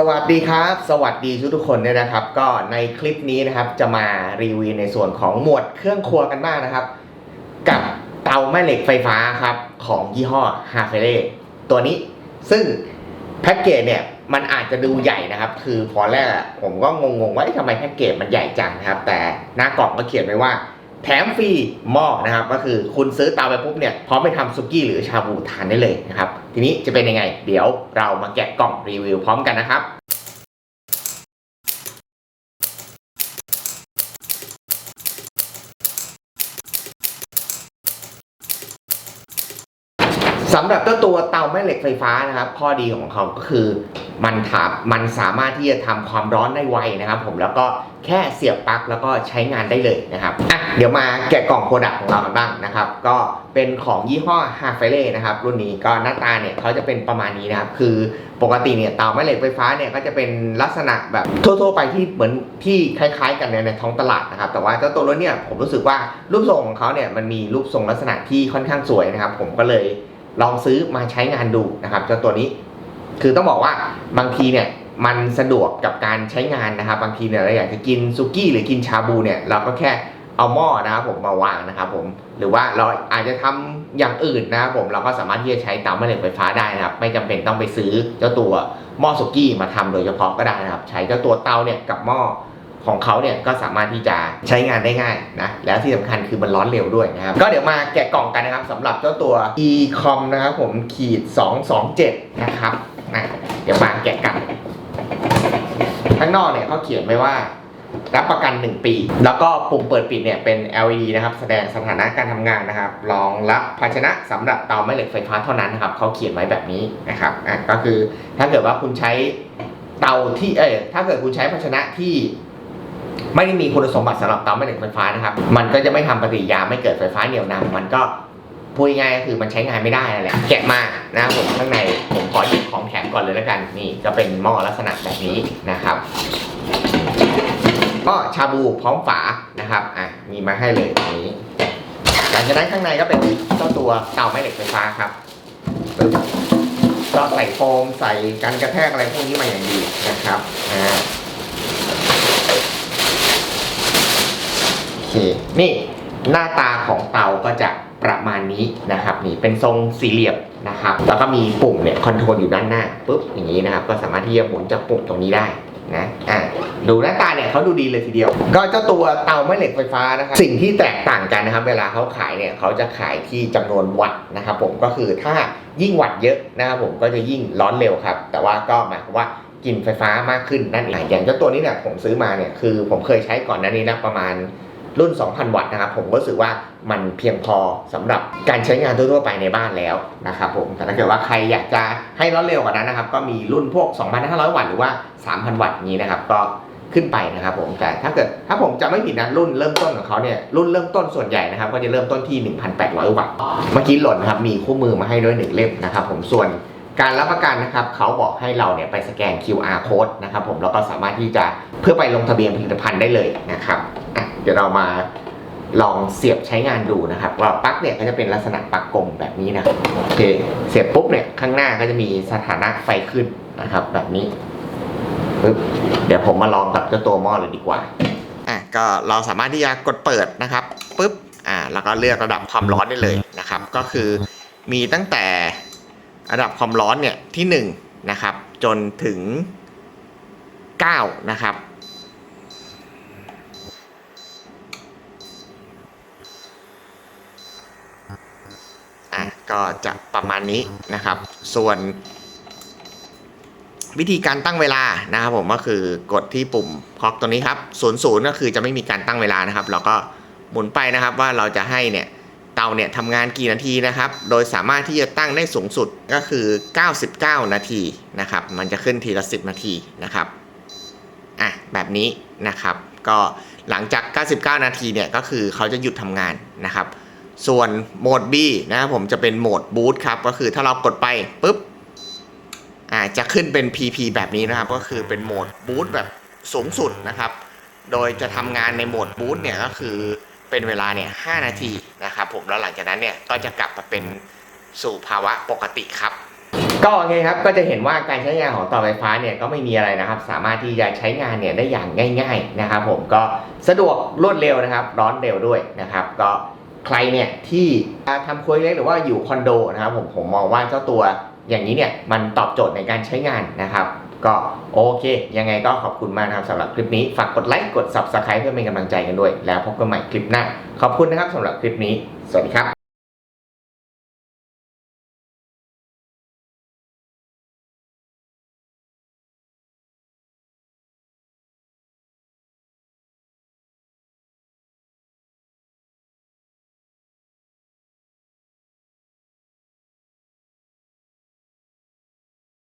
สวัสดีครับ สวัสดีทุกทุกคนด้วยนะครับ ก็ในคลิปนี้นะครับ จะมารีวิวในส่วนของหมวดเครื่องครัวกันบ้างนะครับ กับเตาแม่เหล็กไฟฟ้าครับ ของยี่ห้อฮาเฟเล่ตัวนี้ ซึ่งแพ็กเกจเนี่ยมันอาจจะดูใหญ่นะครับ คือพอแรกผมก็งงๆว่าทำไมแพ็กเกจมันใหญ่จังนะครับ แต่หน้ากล่องก็เขียนไว้ว่า แถมฟรีหม้อนะครับ ก็คือคุณซื้อเตาไปปุ๊บเนี่ยพร้อมไปทำซุกี้หรือชาบูทานได้เลยนะครับ ทีนี้จะเป็นยังไง เดี๋ยวเรามาแกะกล่องรีวิวพร้อมกันนะครับ สำหรับเจ้าตัวเตาแม่เหล็กไฟฟ้านะครับ ข้อดีของเขาก็คือมันถามันสามารถที่จะทำความร้อนได้ไวนะครับผมแล้วก็แค่เสียบปลั๊กแล้วก็ใช้งานได้เลยนะครับอะเดี๋ยวมาแกะกล่องโปรดักต์ของเรากันบ้างนะครับ ก็เป็นของยี่ห้อฮาเฟเล่นะครับ รุ่นนี้ก็หน้าตาเนี่ยเขาจะเป็นประมาณนี้นะครับ คือปกติเนี่ยเตาแม่เหล็กไฟฟ้าเนี่ยก็จะเป็นลักษณะแบบทั่วๆไปที่เหมือนที่คล้ายๆ กันในในท้องตลาดนะครับ แต่ว่าเจ้าตัวรถเนี่ยผมรู้สึกว่ารูปทรงของเขาเนี่ยมันมีรูปทรงลักษณะที่ค่อนข้างสวยนะครับ ผมก็เลย ลองซื้อมาใช้งานดูนะครับเจ้าตัวนี้ คือต้องบอกว่าบางทีเนี่ยมันสะดวกกับการใช้งานนะครับ บางทีเนี่ยเราอยากจะกินซุกี้หรือกินชาบูเนี่ยเราก็แค่เอาหม้อนะครับผมมาวางนะครับผมหรือว่าเราอาจจะทำอย่างอื่นนะครับผมเราก็สามารถที่จะใช้เตาแม่เหล็กไฟฟ้าได้นะครับ ไม่จำเป็นต้องไปซื้อเจ้าตัวหม้อซุกี้มาทำโดยเฉพาะก็ได้นะครับ ใช้เจ้าตัวเตาเนี่ยกับหม้อ ของเขาเนี่ยก็สามารถที่จะใช้งานได้ง่ายนะแล้วที่สำคัญคือมันร้อนเร็วด้วยนะครับ ก็เดี๋ยวมาแกะกล่องกันนะครับสำหรับเจ้าตัว e-com นะครับผมขีด 227 นะครับนะเดี๋ยวมาแกะกัน ข้างนอกเนี่ยเขาเขียนไว้ว่ารับประกัน 1 ปี แล้วก็ปุ่มเปิดปิดเนี่ยเป็น LED นะครับ แสดงสถานะการทำงานนะครับ รองรับภาชนะสำหรับเตาแม่เหล็กไฟฟ้าเท่านั้นนะครับ เขาเขียนไว้แบบนี้นะครับ อะ ก็คือถ้าเกิดว่าคุณใช้เตาที่ เออถ้าเกิดคุณใช้ภาชนะที่ ไม่ได้มีคุณสมบัติสำหรับเตาแม่เหล็กไฟฟ้านะครับ มันก็จะไม่ทำปฏิกิริยาไม่เกิดไฟฟ้าเหนี่ยวนำมันก็พูดง่ายก็คือมันใช้งานไม่ได้นั่นแหละแกะมานะครับผมข้างในผมขอหยิบของแถมก่อนเลยแล้วกันนี่ก็เป็นหม้อลักษณะแบบนี้นะครับหม้อชาบูพร้อมฝานะครับอะมีมาให้เลยนี้ หลังจากนั้นข้างในก็เป็นเจ้าตัวเตาแม่เหล็กไฟฟ้าครับปึ๊บก็ใส่โฟมใส่กันกระแทกอะไรพวกนี้มาอย่างดีนะครับอ่า โอเค นี่หน้าตาของเตาก็จะประมาณนี้นะครับนี่เป็นทรงสี่เหลี่ยมนะครับ แล้วก็มีปุ่มเนี่ยคอนโทรลอยู่ด้านหน้าปุ๊บอย่างนี้นะครับ ก็สามารถที่จะหมุนจากปุ่มตรงนี้ได้นะอะดูหน้าตาเนี่ยเขาดูดีเลยทีเดียว ก็เจ้าตัวเตาแม่เหล็กไฟฟ้านะครับสิ่งที่แตกต่างกันนะครับ เวลาเขาขายเนี่ยเขาจะขายที่จำนวนวัตต์นะครับ ผมก็คือถ้ายิ่งวัตต์เยอะนะครับผมก็จะยิ่งร้อนเร็วครับ แต่ว่าก็หมายความว่ากินไฟฟ้ามากขึ้นนั่นเองอย่างเจ้าตัวนี้เนี่ยผมซื้อมาเนี่ยคือผมเคยใช้ก่อนหน้านี้นะประมาณ รุ่น 2,000 วัตต์นะครับผมก็รู้สึกว่ามันเพียงพอสำหรับการใช้งานทั่วๆไปในบ้านแล้วนะครับผมแต่ถ้าเกิดว่าใครอยากจะให้ร้อนเร็วกว่านั้นนะครับก็มีรุ่นพวก 2,500 วัตต์หรือว่า 3,000 วัตต์นี้นะครับก็ขึ้นไปนะครับผมแต่ถ้าเกิดถ้าผมจะไม่ผิดนะรุ่นเริ่มต้นของเขาเนี่ยรุ่นเริ่มต้นส่วนใหญ่นะครับก็จะเริ่มต้นที่ 1,800 วัตต์เมื่อกี้หล่นนะครับมีคู่มือมาให้ด้วยหนึ่งเล่มนะครับผมส่วนการรับประกันนะครับเขาบอกให้เราเนี่ยไปสแกน QR code นะครับผมแล้วก็สามารถที่จะเพื่อไปลงทะเบียนผลิตภัณฑ์ได้เลยนะครับ ดี๋ยวเรามาลองเสียบใช้งานดูนะครับว่าปลั๊กเนี่ยก็จะเป็นลักษณะปลั๊กกลมแบบนี้นะโอเคเสียบปุ๊บเนี่ยข้างหน้าก็จะมีสถานะไฟขึ้นนะครับ แบบนี้ปึ๊บเดี๋ยวผมมาลองกับเจ้าตัวหม้อเลยดีกว่าอะก็เราสามารถที่จะกดเปิดนะครับปุ๊บอ่าแล้วก็เลือกระดับความร้อนได้เลยนะครับ ก็คือมีตั้งแต่ระดับความร้อนเนี่ยที่1นะครับจนถึง9นะครับ อะ ก็จะประมาณนี้นะครับ ส่วน วิธีการตั้งเวลานะครับผมก็คือกดที่ปุ่มคล็อกตัวนี้ครับ0 0ก็คือจะไม่มีการตั้งเวลานะครับ เราก็หมุนไปนะครับว่าเราจะให้เนี่ยเตาเนี่ยทำงานกี่นาทีนะครับ โดยสามารถที่จะตั้งได้สูงสุดก็คือ 99 นาทีนะครับ มันจะขึ้นทีละ 10 นาทีนะครับอะแบบนี้นะครับ ก็หลังจาก 99 นาทีเนี่ยก็คือเขาจะหยุดทำงานนะครับ ส่วนโหมด B นะครับผมจะเป็นโหมดบูตครับก็คือถ้าเรากดไปปุ๊บอ่าจะขึ้นเป็น PP แบบนี้นะครับ ก็คือเป็นโหมดบูตแบบสูงสุดนะครับ โดยจะทำงานในโหมดบูตเนี่ยก็คือเป็นเวลาเนี่ย5นาทีนะครับผมแล้วหลังจากนั้นเนี่ยก็จะกลับมาเป็นสู่ภาวะปกติครับ ก็โอเคครับก็จะเห็นว่าการใช้งานของต่อไฟฟ้าเนี่ยก็ไม่มีอะไรนะครับ สามารถที่จะใช้งานเนี่ยได้อย่างง่าย ๆนะครับ ผมก็สะดวกรวดเร็วนะครับ ร้อนเร็วด้วยนะครับ ก็ ใครเนี่ยที่ทำครัวเล็กหรือว่าอยู่คอนโดนะครับผมผมมองว่าเจ้าตัวอย่างนี้เนี่ยมันตอบโจทย์ในการใช้งานนะครับ ก็โอเค ยังไงก็ขอบคุณมากนะครับสำหรับคลิปนี้ ฝากกดไลค์กด subscribe เพื่อเป็นกำลังใจกันด้วย แล้วพบกันใหม่คลิปหน้า ขอบคุณนะครับสำหรับคลิปนี้ สวัสดีครับ